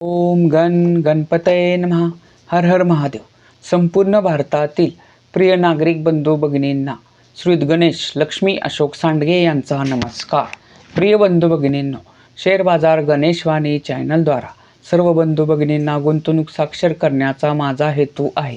ओम गण गणपतये नमः. हर हर महादेव. संपूर्ण भारतातील प्रिय नागरिक बंधू भगिनींना श्रीद गणेश लक्ष्मी अशोक सांडगे यांचा नमस्कार. प्रिय बंधू भगिनींनो शेअर बाजार गणेशवाणी चॅनलद्वारा सर्व बंधू भगिनींना गुंतवणूक साक्षर करण्याचा माझा हेतू आहे.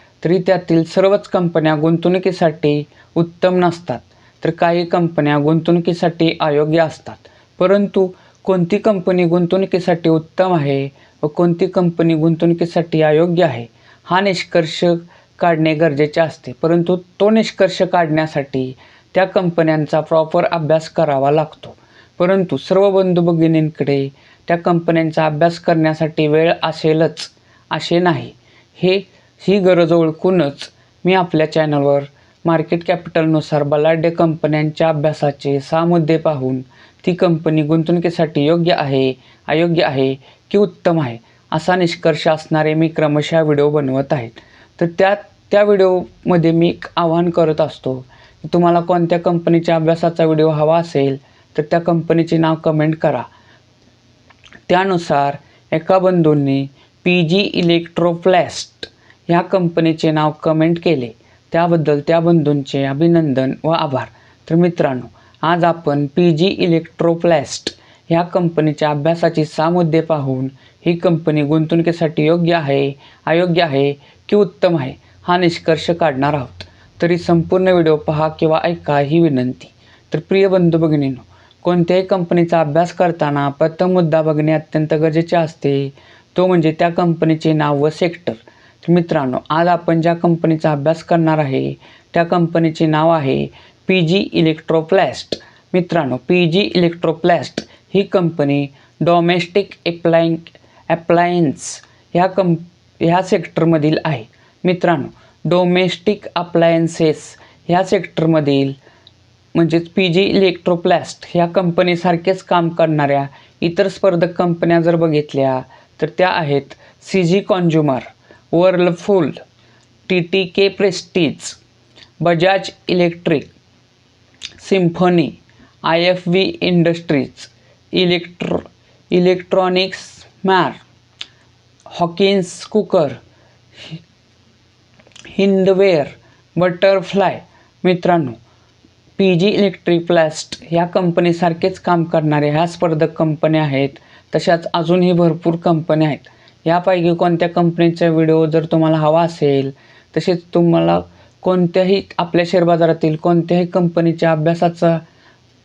तरी त्यातील सर्वच कंपन्या गुंतवणुकीसाठी उत्तम नसतात. तर काही कंपन्या गुंतवणुकीसाठी अयोग्य असतात. परंतु कोणती कंपनी गुंतवणुकीसाठी उत्तम आहे व कोणती कंपनी गुंतवणुकीसाठी अयोग्य आहे हा निष्कर्ष काढणे गरजेचे असते. परंतु तो निष्कर्ष काढण्यासाठी त्या कंपन्यांचा प्रॉपर अभ्यास करावा लागतो. परंतु सर्व बंधू भगिनींकडे त्या कंपन्यांचा अभ्यास करण्यासाठी वेळ असेलच असे नाही. हे ही गरज ओळखूनच मी आपल्या चॅनलवर मार्केट कॅपिटलनुसार बलाढ्य कंपन्यांच्या अभ्यासाचे सहा मुद्दे पाहून ती कंपनी गुंतवणुकीसाठी योग्य आहे अयोग्य आहे की उत्तम आहे असा निष्कर्ष असणारे मी क्रमशः व्हिडिओ बनवत आहेत. तर त्या त्या व्हिडिओमध्ये मी एक आवाहन करत असतो की तुम्हाला कोणत्या कंपनीच्या अभ्यासाचा व्हिडिओ हवा असेल तर त्या कंपनीचे नाव कमेंट करा. त्यानुसार एका बंधूंनी पी जी इलेक्ट्रोप्लॅस्ट ह्या कंपनीचे नाव कमेंट केले. त्याबद्दल त्या बंधूंचे अभिनंदन व आभार. तर मित्रांनो आज आपण पी जी इलेक्ट्रोप्लॅस्ट ह्या कंपनीच्या अभ्यासाची सहा मुद्दे पाहून ही कंपनी गुंतवणुकीसाठी योग्य आहे अयोग्य आहे की उत्तम आहे हा निष्कर्ष काढणार आहोत. तरी संपूर्ण व्हिडिओ पहा किंवा ऐका ही विनंती. तर प्रिय बंधू भगिनींनो कोणत्याही कंपनीचा अभ्यास करताना प्रथम मुद्दा बघणे अत्यंत गरजेचे असते. तो म्हणजे त्या कंपनीचे नाव व सेक्टर तर मित्रांनो आज आपण ज्या कंपनीचा अभ्यास करणार आहे त्या कंपनीचे नाव आहे पी जी इलेक्ट्रोप्लॅस्ट. मित्रांनो पी जी इलेक्ट्रोप्लॅस्ट ही कंपनी डॉमेस्टिक एप्लायन ॲप्लायन्स ह्या कंप ह्या सेक्टरमधील आहे. मित्रांनो डोमेस्टिक अप्लायन्सेस ह्या सेक्टरमधील म्हणजेच पी जी इलेक्ट्रोप्लॅस्ट ह्या कंपनीसारखेच काम करणाऱ्या इतर स्पर्धक कंपन्या जर बघितल्या तर त्या आहेत C G consumer. Whirlpool T T K Prestige Bajaj electric Symphony I F V industries electro electronics मॅर Hawkins cooker हिंदवेअर Butterfly मित्रांनो पी जी इलेक्ट्रिक प्लास्ट ह्या कंपनीसारखेच काम करणाऱ्या ह्या स्पर्धक कंपन्या आहेत. तशाच अजूनही भरपूर कंपन्या आहेत. यापैकी कोणत्या कंपनीचा व्हिडिओ जर तुम्हाला हवा असेल तसेच तुम्हाला कोणत्याही आपल्या शेअर बाजारातील कोणत्याही कंपनीच्या अभ्यासाचा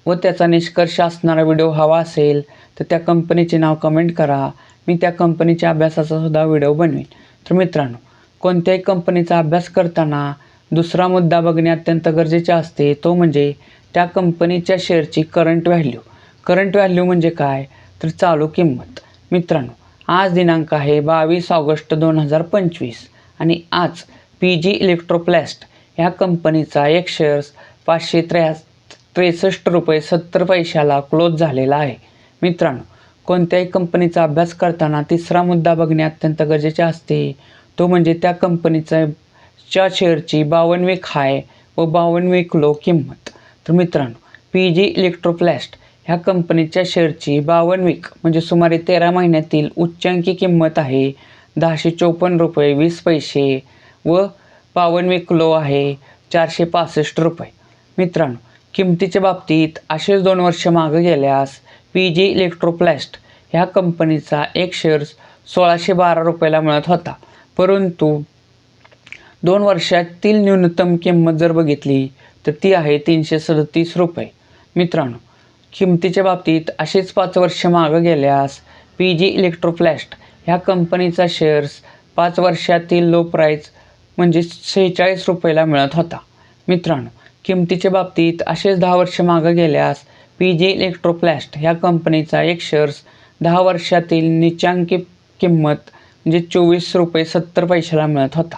व त्याचा निष्कर्ष असणारा व्हिडिओ हवा असेल तर त्या कंपनीचे नाव कमेंट करा. मी त्या कंपनीच्या अभ्यासाचा सुद्धा व्हिडिओ बनवेन. तर मित्रांनो कोणत्याही कंपनीचा अभ्यास करताना दुसरा मुद्दा बघणे अत्यंत गरजेचे असते तो म्हणजे त्या कंपनीच्या शेअरची करंट व्हॅल्यू करंट व्हॅल्यू म्हणजे काय? तर चालू किंमत. मित्रांनो आज दिनांक आहे बावीस ऑगस्ट दोन हजार पंचवीस. आणि आज पी जी इलेक्ट्रोप्लॅस्ट ह्या कंपनीचा एक शेअर्स पाचशे त्र्या त्रेसष्ट रुपये सत्तर पैशाला क्लोज झालेला आहे. मित्रांनो कोणत्याही कंपनीचा अभ्यास करताना तिसरा मुद्दा बघणे अत्यंत गरजेचे असते. तो म्हणजे त्या कंपनीचा च्या शेअरची बावन्न खाय हाय व बावन्न वीक लो किंमत. तर मित्रांनो पी जी इलेक्ट्रोप्लॅस्ट ह्या कंपनीच्या शेअरची बावन्न वीक म्हणजे सुमारे तेरा महिन्यातील उच्चांकी किंमत आहे. दहाशे चोपन्न रुपये वीस पैसे व बावन्न वीक लो आहे चारशे पासष्ट रुपये. मित्रांनो किमतीच्या बाबतीत असेच दोन वर्ष मागं गेल्यास पी जी इलेक्ट्रोप्लॅस्ट ह्या कंपनीचा एक शेअर्स सोळाशे बारा रुपयाला मिळत होता. परंतु दोन वर्षातील न्यूनतम किंमत जर बघितली तर ती आहे तीनशे सदतीस रुपये. मित्रांनो किमतीच्या बाबतीत असेच पाच वर्ष मागं गेल्यास पी जी इलेक्ट्रोफ्लॅस्ट ह्या कंपनीचा शेअर्स पाच वर्षातील लो प्राईज म्हणजे सेहेचाळीस रुपयाला मिळत होता. मित्रांनो किमतीच्या बाबतीत असेच दहा वर्ष मागं गेल्यास पी जी इलेक्ट्रोप्लॅस्ट ह्या कंपनीचा एक शेअर्स दहा वर्षातील निचांकी किंमत म्हणजे चोवीस रुपये सत्तर पैशाला मिळत होता.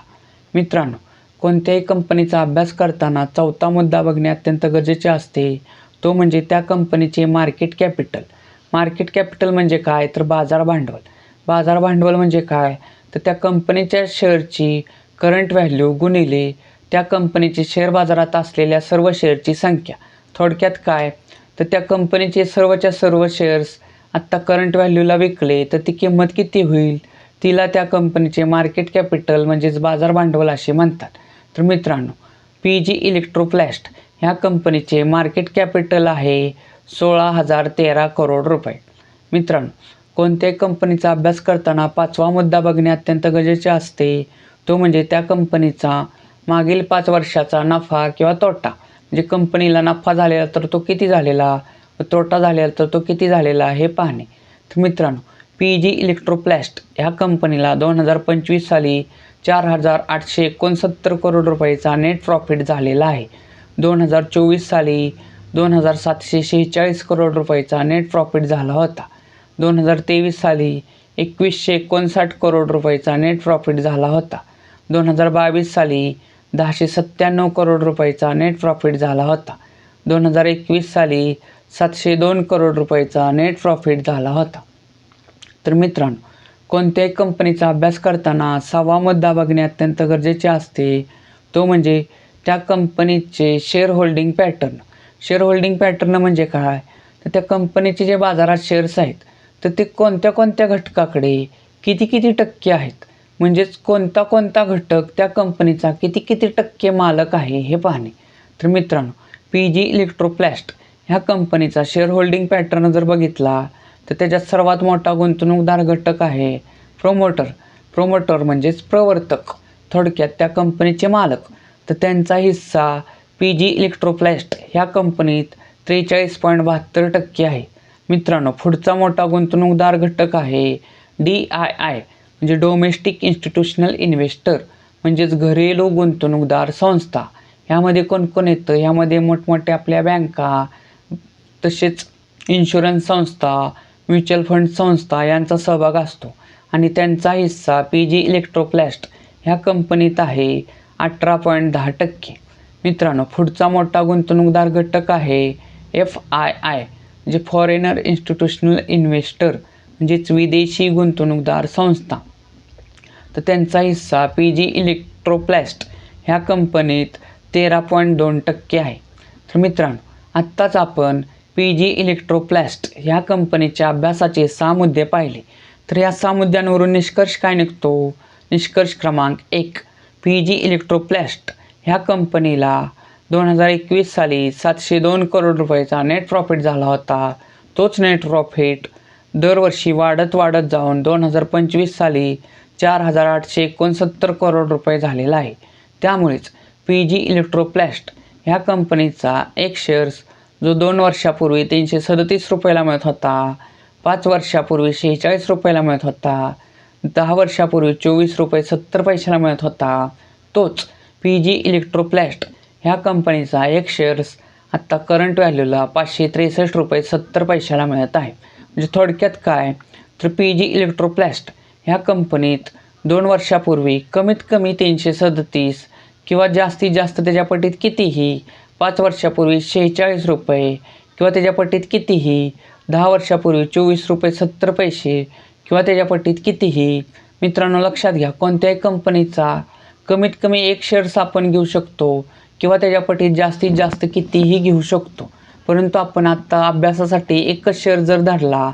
मित्रांनो कोणत्याही कंपनीचा अभ्यास करताना चौथा मुद्दा बघणे अत्यंत गरजेचे असते. तो म्हणजे त्या कंपनीचे मार्केट कॅपिटल मार्केट कॅपिटल म्हणजे काय? तर बाजार भांडवल. बाजार भांडवल म्हणजे काय? तर त्या कंपनीच्या शेअरची करंट व्हॅल्यू गुणिले त्या कंपनीचे शेअर बाजारात असलेल्या सर्व शेअरची संख्या. थोडक्यात काय? तर त्या कंपनीचे सर्वच्या सर्व शेअर्स आत्ता करंट व्हॅल्यूला विकले तर ती किंमत किती होईल? तिला त्या कंपनीचे मार्केट कॅपिटल म्हणजेच बाजार भांडवल असे म्हणतात. तर मित्रांनो पी जी इलेक्ट्रोप्लॅस्ट ह्या कंपनीचे मार्केट कॅपिटल आहे सोळा हजार तेरा करोड रुपये. मित्रांनो कोणत्याही कंपनीचा अभ्यास करताना पाचवा मुद्दा बघणे अत्यंत गरजेचे असते. तो म्हणजे त्या कंपनीचा मागील पाच वर्षाचा नफा किंवा तोटा. म्हणजे कंपनीला नफा झालेला तर तो किती झालेला? तोटा झालेला तर तो किती झालेला? हे पाहणे. तर मित्रांनो पी जी इलेक्ट्रोप्लॅस्ट ह्या कंपनीला दोन हजार पंचवीस साली चार हजार आठशे एकोणसत्तर करोड रुपयाचा नेट प्रॉफिट झालेला आहे. दोन हजार चोवीस साली दोन हजार सातशे शेहेचाळीस करोड रुपयाचा नेट प्रॉफिट झाला होता. दोन हजार तेवीस साली एकवीसशे एकोणसाठ करोड रुपयाचा नेट प्रॉफिट झाला होता. दोन हजार बावीस साली दहाशे सत्त्याण्णव करोड रुपयाचा नेट प्रॉफिट झाला होता. दोन हजार एकवीस साली सातशे दोन करोड रुपयाचा नेट प्रॉफिट झाला होता. तर मित्रांनो कोणत्याही कंपनीचा अभ्यास करताना सहावा मुद्दा बघणे अत्यंत गरजेचे असते. तो म्हणजे त्या कंपनीचे share holding pattern share holding pattern म्हणजे काय? तर त्या कंपनीचे जे बाजारात शेअर्स आहेत तर ते कोणत्या कोणत्या घटकाकडे किती किती टक्के आहेत? म्हणजेच कोणता कोणता घटक त्या कंपनीचा किती किती टक्के मालक आहे हे पाहणे. तर मित्रांनो पी जी इलेक्ट्रोप्लॅस्ट ह्या कंपनीचा शेअर होल्डिंग पॅटर्न जर बघितला तर त्याच्यात सर्वात मोठा गुंतवणूकदार घटक आहे प्रोमोटर प्रोमोटर म्हणजेच प्रवर्तक. थोडक्यात त्या कंपनीचे मालक. तर त्यांचा हिस्सा पी जी इलेक्ट्रोप्लॅस्ट ह्या कंपनीत त्रेचाळीस पॉईंट बहात्तर टक्के आहे. मित्रांनो पुढचा मोठा गुंतवणूकदार घटक आहे डी आय आय म्हणजे डोमेस्टिक इन्स्टिट्यूशनल इन्व्हेस्टर म्हणजेच घरेलू गुंतवणूकदार संस्था. ह्यामध्ये कोण कोण येतं? ह्यामध्ये मोठमोठ्या आपल्या बँका तसेच इन्शुरन्स संस्था म्युच्युअल फंड संस्था यांचा सहभाग असतो. आणि त्यांचा हिस्सा पी जी इलेक्ट्रोप्लॅस्ट ह्या कंपनीत आहे अठरा पॉईंट दहा टक्के. मित्रांनो पुढचा मोठा गुंतवणूकदार घटक आहे एफ आय आय म्हणजे फॉरेनर इन्स्टिट्यूशनल इन्व्हेस्टर म्हणजेच विदेशी गुंतवणूकदार संस्था. तर त्यांचा हिस्सा पी जी इलेक्ट्रोप्लॅस्ट ह्या कंपनीत तेरा पॉईंट दोन टक्के आहे. तर मित्रांनो आत्ताच आपण पी जी इलेक्ट्रोप्लॅस्ट ह्या कंपनीच्या अभ्यासाचे सहा मुद्दे पाहिले. तर या सहा मुद्द्यांवरून निष्कर्ष काय निघतो? निष्कर्ष क्रमांक एक पी जी इलेक्ट्रोप्लॅस्ट ह्या कंपनीला दोन हजार एकवीस साली सातशे दोन करोड रुपयाचा नेट प्रॉफिट झाला होता. तोच नेट प्रॉफिट दरवर्षी वाढत वाढत जाऊन दोन हजार पंचवीस साली चार हजार आठशे एकोणसत्तर करोड रुपये झालेला आहे. त्यामुळेच पी जी इलेक्ट्रोप्लॅस्ट ह्या कंपनीचा एक शेअर्स जो दोन वर्षापूर्वी तीनशे सदतीस रुपयाला मिळत होता पाच वर्षापूर्वी शेहेचाळीस रुपयाला मिळत होता दहा वर्षापूर्वी चोवीस रुपये सत्तर पैशाला मिळत होता. तोच पी जी इलेक्ट्रोप्लॅस्ट ह्या कंपनीचा एक शेअर्स आत्ता करंट व्हॅल्यूला पाचशे त्रेसष्ट रुपये सत्तर पैशाला मिळत आहे. म्हणजे थोडक्यात काय? तर पी जी इलेक्ट्रोप्लॅस्ट ह्या कंपनीत दोन वर्षापूर्वी कमीत कमी तीनशे सदतीस किंवा जास्तीत जास्त त्याच्या पटीत कितीही पाच वर्षापूर्वी शेहेचाळीस रुपये किंवा त्याच्या पटीत कितीही दहा वर्षापूर्वी चोवीस रुपये सत्तर पैसे किंवा त्याच्या पटीत कितीही मित्रांनो लक्षात घ्या कोणत्याही कंपनीचा कमीत कमी एक शेअर्स आपण घेऊ शकतो किंवा त्याच्या पटीत जास्तीत जास्त कितीही घेऊ शकतो. परंतु आपण आत्ता अभ्यासासाठी एकच शेअर जर धरला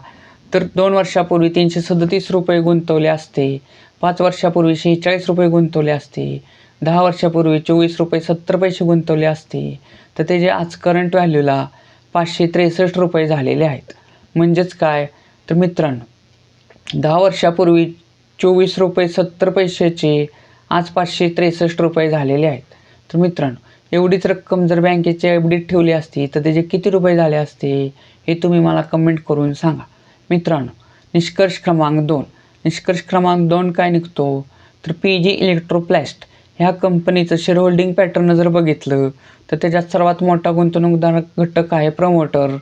तर दोन वर्षापूर्वी तीनशे सदतीस रुपये गुंतवले असते पाच वर्षापूर्वी शेहेचाळीस रुपये गुंतवले असते दहा वर्षापूर्वी चोवीस रुपये सत्तर पैसे गुंतवले असते. तर त्याचे आज करंट व्हॅल्यूला पाचशे त्रेसष्ट रुपये झालेले आहेत. म्हणजेच काय? तर मित्रांनो दहा वर्षापूर्वी चोवीस रुपये सत्तर पैशाचे आज पाचशे त्रेसष्ट रुपये झालेले आहेत. तर मित्रांनो एवढीच रक्कम जर बँकेच्या एफ ठेवली असती तर त्याचे किती रुपये झाले असते हे तुम्ही मला कमेंट करून सांगा. मित्रांनो निष्कर्ष क्रमांक दोन. निष्कर्ष क्रमांक दोन काय निघतो? तर पी जी इलेक्ट्रोप्लॅस्ट ह्या कंपनीचं शेअर होल्डिंग पॅटर्न जर बघितलं तर त्याच्यात सर्वात मोठा गुंतवणूकदार घटक आहे प्रमोटर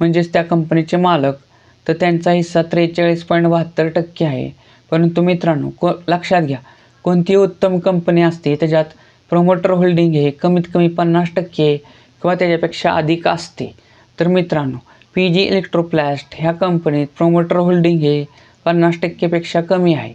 म्हणजेच त्या कंपनीचे मालक. तर त्यांचा हिस्सा त्रेचाळीस पॉईंट बहात्तर टक्के आहे. परंतु मित्रांनो को लक्षात घ्या कोणतीही उत्तम कंपनी असते त्याच्यात प्रमोटर होल्डिंग हे कमीत कमी पन्नास टक्के किंवा त्याच्यापेक्षा अधिक असते. तर मित्रांनो पी जी इलेक्ट्रोप्लास्ट ह्या कंपनीत प्रोमोटर होल्डिंग हे पन्नास टक्केपेक्षा कमी आहे.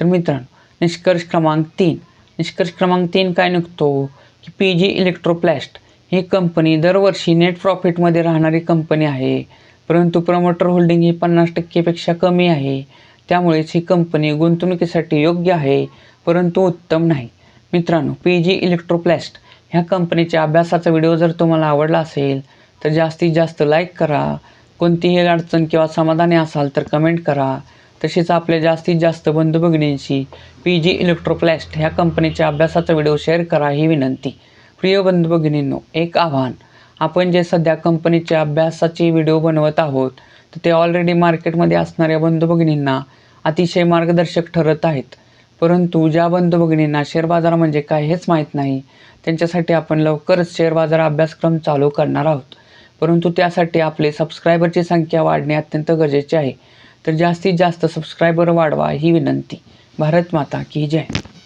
तर मित्रांनो निष्कर्ष क्रमांक तीन. निष्कर्ष क्रमांक तीन काय निघतो? की पी जी इलेक्ट्रोप्लास्ट ही कंपनी दरवर्षी नेट प्रॉफिटमध्ये राहणारी कंपनी आहे. परंतु प्रमोटर होल्डिंग ही पन्नास टक्केपेक्षा कमी आहे. त्यामुळेच ही कंपनी गुंतवणुकीसाठी योग्य आहे परंतु उत्तम नाही. मित्रांनो पी जी इलेक्ट्रोप्लॅस्ट ह्या कंपनीच्या अभ्यासाचा व्हिडिओ जर तुम्हाला आवडला असेल तर जास्तीत जास्त लाईक करा. कोणतीही अडचण किंवा समाधानी असाल तर कमेंट करा. तसेच आपल्या जास्तीत जास्त बंधू भगिनींशी पी जी इलेक्ट्रोप्लॅस्ट ह्या कंपनीच्या अभ्यासाचा व्हिडिओ शेअर करा ही विनंती. प्रिय बंधू भगिनींनो एक आव्हान. आपण जे सध्या कंपनीच्या अभ्यासाचे व्हिडिओ बनवत आहोत तर ते ऑलरेडी मार्केटमध्ये असणाऱ्या बंधू भगिनींना अतिशय मार्गदर्शक ठरत आहेत. परंतु ज्या बंधू भगिनींना शेअर बाजार म्हणजे काय हेच माहीत नाही त्यांच्यासाठी आपण लवकरच शेअर बाजार अभ्यासक्रम चालू करणार आहोत. परंतु त्यासाठी आपले सबस्क्रायबरची संख्या वाढणे अत्यंत गरजेचे आहे. तर जास्तीत जास्त सबस्क्रायबर वाढवा ही विनंती. भारत माता की जय.